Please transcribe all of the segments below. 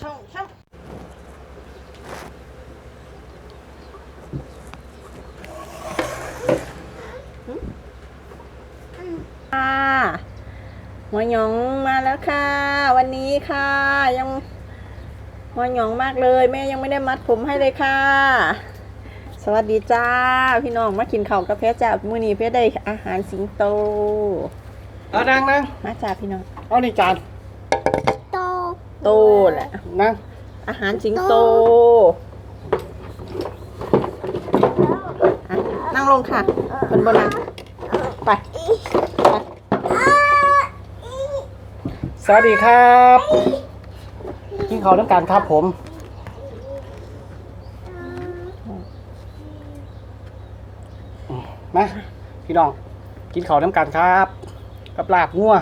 ช่องช่องค่ะหมอหยองมาแล้วค่ะ วันนี้ค่ะ ยังหมอหยองมากเลย แม่ยังไม่ได้มัดผมให้เลยค่ะ สวัสดีจ้า พี่น้องมากินข้าวกับเพชรจ้ามื้อนี้เพชรได้อาหารสิงโตเอานั่งนั่งมาจ้าพี่น้อง เอานี่จานโต โตแหละนั่งอาหารสิงโตอะนั่งลงค่ะบนบนนั่งไปไป สวัสดีครับ กินข้าวน้ำกันครับผมอืมมา พี่น้อง กินข้าวน้ำกันครับ กับลาบงัว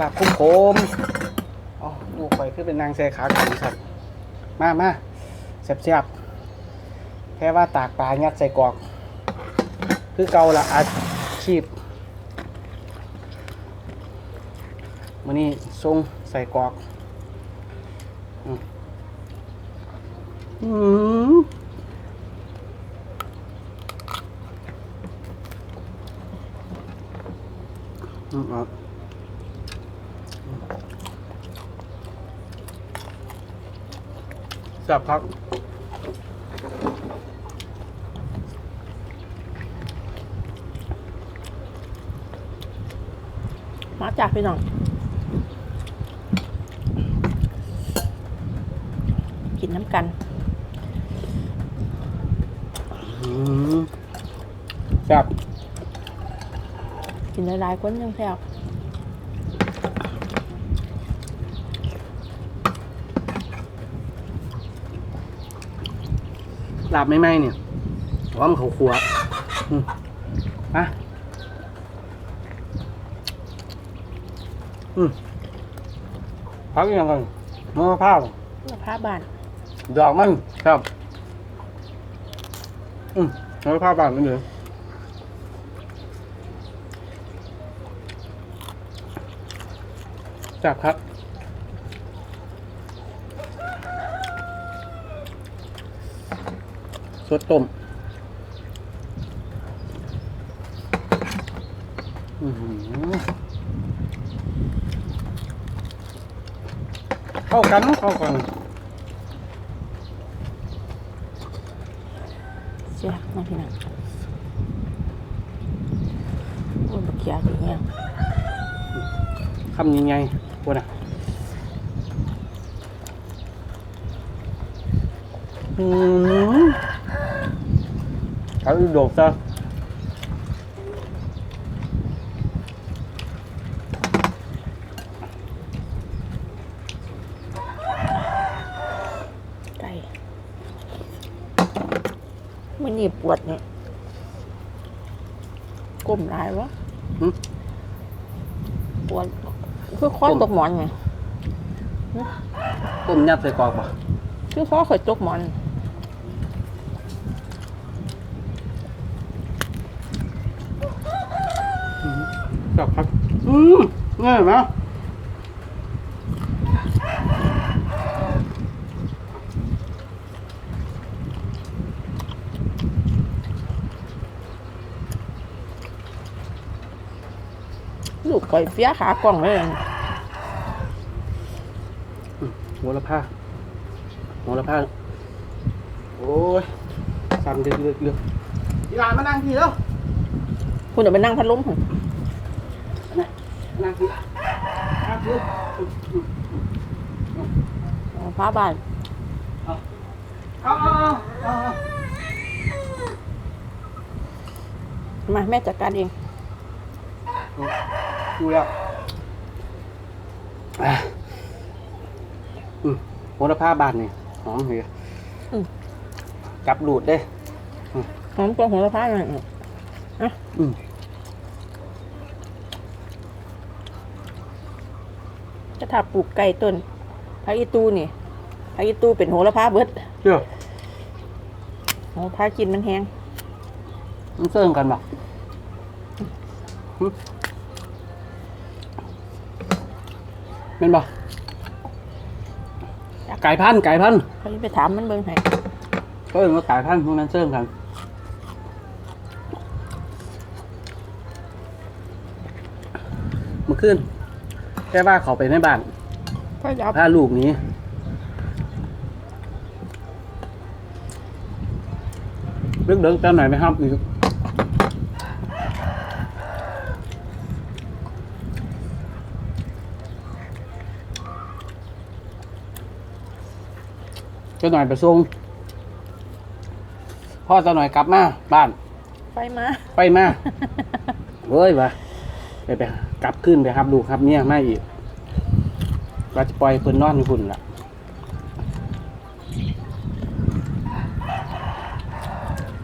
ลาบคุ้มโคม อ๋อลูกไปขึ้นเป็นนางแซขาขันครับมามาเสียบๆแค่ว่าตากปลายัดใส่กรอก คือเกาละอาชีพมันนี่ทรงใส่กรอกอืมอืมอืม ครับแซ่บครับมาจากพี่น้อง กินน้ำกันอืมแซ่บกินหลายๆคนยังแซ่บ ลาบไม่ไหมเนี่ยหอมเขาขัวอืมอะอืมพักยังไงมะพร้าวมะพร้าวบานดอกมันครับ อืมมะพร้าวบานมันอยู่จับครับ สดต้มอื้อหือเข้ากันเนอะเข้ากันแซ่บนะพี่น้องโอ้ยบักเขียอย่างเงี้ยคำยังไงปวดอะอืม เอาโดดซะไก่มันนี่ปวดเนี่ยก้มหลายวะหึ ปวดคือข้อตกหมอนไงต้มยัดใส่กรอกป่ะคือข้อข่อยตกหมอน จับครับ อืมง่ายไหมลูกข่อยเฟี้ยขากล่องเลยหัวละผ้าหัวละผ้าโอ้ยสั่นเดือดเดือดเดือดอีหลานมานั่งทีแล้ว คุณเดี๋ยวไปนั่งพัดลมค่ะนั่ง ทีนั่งทีฟ้าบานเอาเอาเอามาแม่จัดการเองดูแล้วอะอืมโหระพาบานนี่หอมเหรออืมจับหลูดเด้หอมกว่าหัวละพาหน่อยอืมจะ ถ้าปลูกไก่ต้นพระอีตูนี่พระอีตูเป็นโหระพาเบิดเดี๋ยวโหระพากินมันแห้งมันเสื่อมกันบ่หึเป็นบ่ไก่พันธุ์ไก่พันธุ์เขาไปถามมันเบิ่งให้ก็เรียกว่าไก่พันธุ์พวกนั้นเชื่อมกันเมื่อคืน แค่ว่าเขาไปในบ้านก็ยับพาลูกหนี้เรื่องเดินตอนไหนไหมครับอีกจะหน่อยไปส่งพ่อจะหน่อยกลับมาบ้าน ไปมา ไปมา เฮ้ยวะไปไป กลับขึ้นไปครับลูกครับเนี่ยมาอีกว่าจะปล่อยเพิ่นนอนอยู่พุ่นละ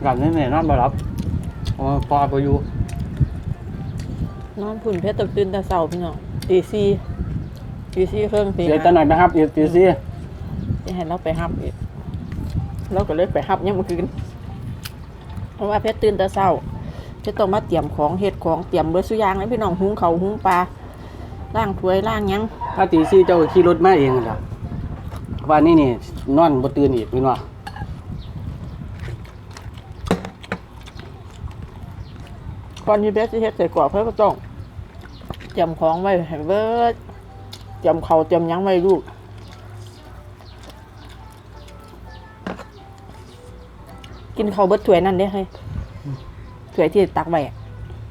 หลับนี่แม่นอนบ่หลับอ๋อพอไปอยู่นอนผุ่นเพชรตกตื่นแต่เช้าพี่น้องตีสี่ตีสี่ครึ่งตีเดี๋ยวจะหน่อยไหมครับอีกตีซี่จะให้เราไปฮับอีกเราก็เลยไปฮับยังเมื่อคืนเพราะว่าเพชรตื่นแต่เช้า เพชรต้องมาเตรียมของเฮ็ดของเตรียมเบอร์สุอยางให้พี่น้องหุงเขาวหุงปลาล้างถ้วยล้างหยังถ้าตีซี่เจ้าก็ขี่รถมาเองล่ะว่านี่นี่นอนบ่ตื่นอีกพี่น้องก่อนที่เพชรจะเฮ็ดใส่กรอบเพชรก็ต้องเตรียมของไว้ให้เบิดเตรียมเขาวเตรียมหยังไว้ลูกกินข้าวเบิดถ้วยนั่นเด้เฮ้ยถ้ วยที่ตักไว้อะ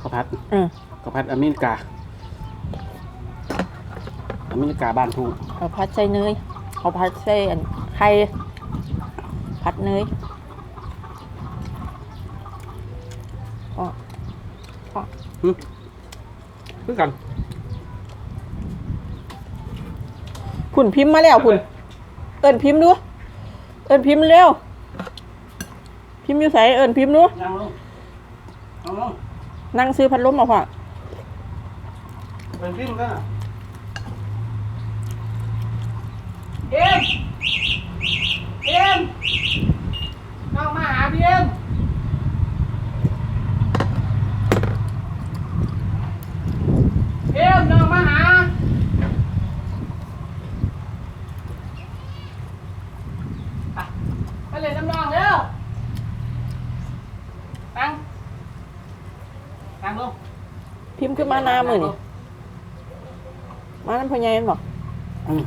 ข้าวผัดเออข้าวผัดอเมริกา อเมริกาบ้านทุ่งข้าวผัดใส่เนยข้าวผัดใส่อันไข่ผัดเนยอ๋ออ๋อคือกันคุณพิมพ์มาแล้วคุณ เอิญพิมพ์ดู เอิญพิมพ์เร็วพิมพ์อยู่ใส่เอิญพิมพ์ดู นั่งลงนั่งลงนั่งซื้อพัดลมมาพ่อเป็นพิมพ์กันเอ็มเอ็มน้องมาหาพี่เอ็มเอ็มน้องมาหา ไปเลยน้ำรองเร็ว นั่งนั่งลง พิมพ์ขึ้นมาหน้ามือนี่มาน้ำพญายมันบอกอืม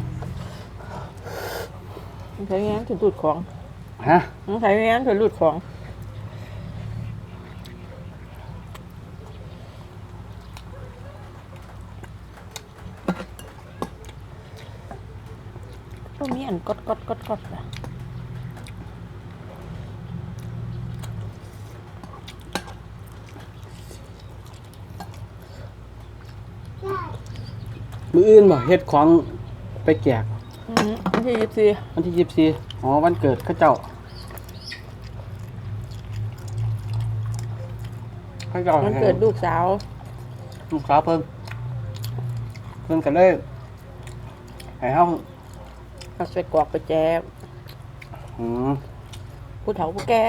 มันใช้งานถือหลุดของฮะมันใช้งานถือหลุดของก็มีอันกดกดกดกดอะ มืออื่นบ่เฮ็ดของไปแจกอืมอันที่ยี่สิบสี่วันที่ยี่สิบสี่อ๋อวันเกิดเข้าเจ้าเข้าเจ้ามันเกิดลูกสาวลูกสาวเพิ่นเพิ่นกันเลยให้เฮาก็ใส่กรอกไปแจกอืมผู้เฒ่าผู้แก่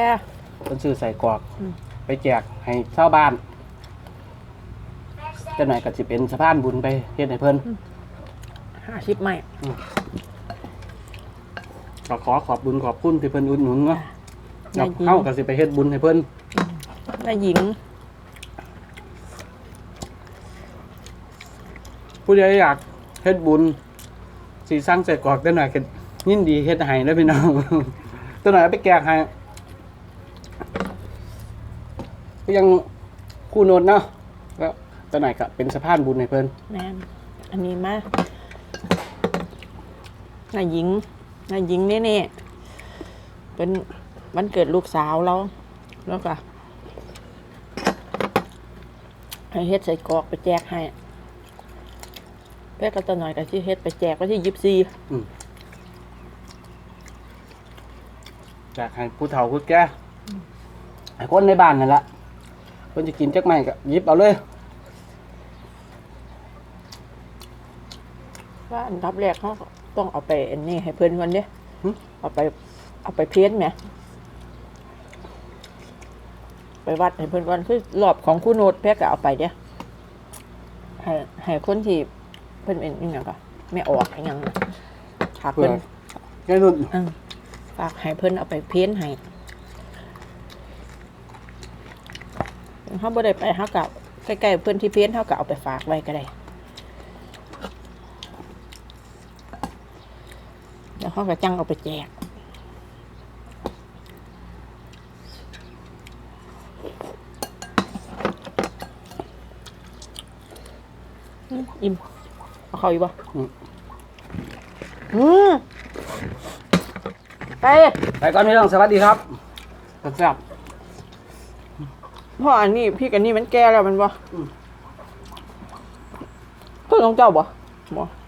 เพิ่นซื้อใส่กรอก อืม ไปแจกให้ชาวบ้านเจ้าหน่อยก็สิเป็นสะพานบุญไปเฮ็ดให้เพิ่นห้าสิบไม่ก็ขอขอบบุญขอบคุณที่เพิ่นอุดหนุนเนาะนายหญิงเฮาก็สิไปเฮ็ดบุญให้เพิ่นนายหญิง ผู้ใดอยากเฮ็ดบุญสิสร้างใส่กรอกเจ้าหน่อยก็ยินดีเฮ็ดให้เด้อพี่น้องเจ้าหน่อยเอาไปแจกให้ก็ยังคู่โนดเนาะ ก็เจ้าหน่อยก็เป็นสะพานบุญให้เพิ่นแม่นอันนี้มากนายหญิงนายหญิงเนี่ยเนี่ยเป็นวันเกิดลูกสาวเราแล้วก็ให้เฮ็ดใส่กรอกไปแจกให้แพ่ก็จะหน่อยกับที่เฮ็ดไปแจกวันที่ยิบซีอยากให้ผู้เฒ่าผู้แก่ให้คนในบ้านนั่นละเพิ่นจะกินจักไม้ก็หยิบเอาเลย ว่าอันดับแรกเขาก็ต้องเอาไปอันนี้ให้เพื่อนก่อนเด้เอาไป เอาไปเพ้นท์ไหมไปวัดให้เพื่อนก่อนคือรอบของคู่โนดแพ่ก็เอาไปเด้ให้ให้คนที่เพิ่นเป็นอหย่างก็ไม่ออกอหย่างน่ะหากเพิ่นแค่นุ่นเออฝากให้เพิ่นเอาไปเพ้นให้เขาบ่ได้ไปเขากับใกล้ๆเพิ่นที่เพ้นเขาก็เอาไปฝากไว้ก็ได้ แล้วเขาก็จังเอาไปแจกอืมอิ่มเอาเขาอีกบ่อืมอืมไปไปก่อนพี่น้องสวัสดีครับแซ่บพ่ออันนี้พี่กันนี่มันแก่แล้วมันบ่อืมเพิ่งของเจ้าบ่บ่ๆไปกันครับ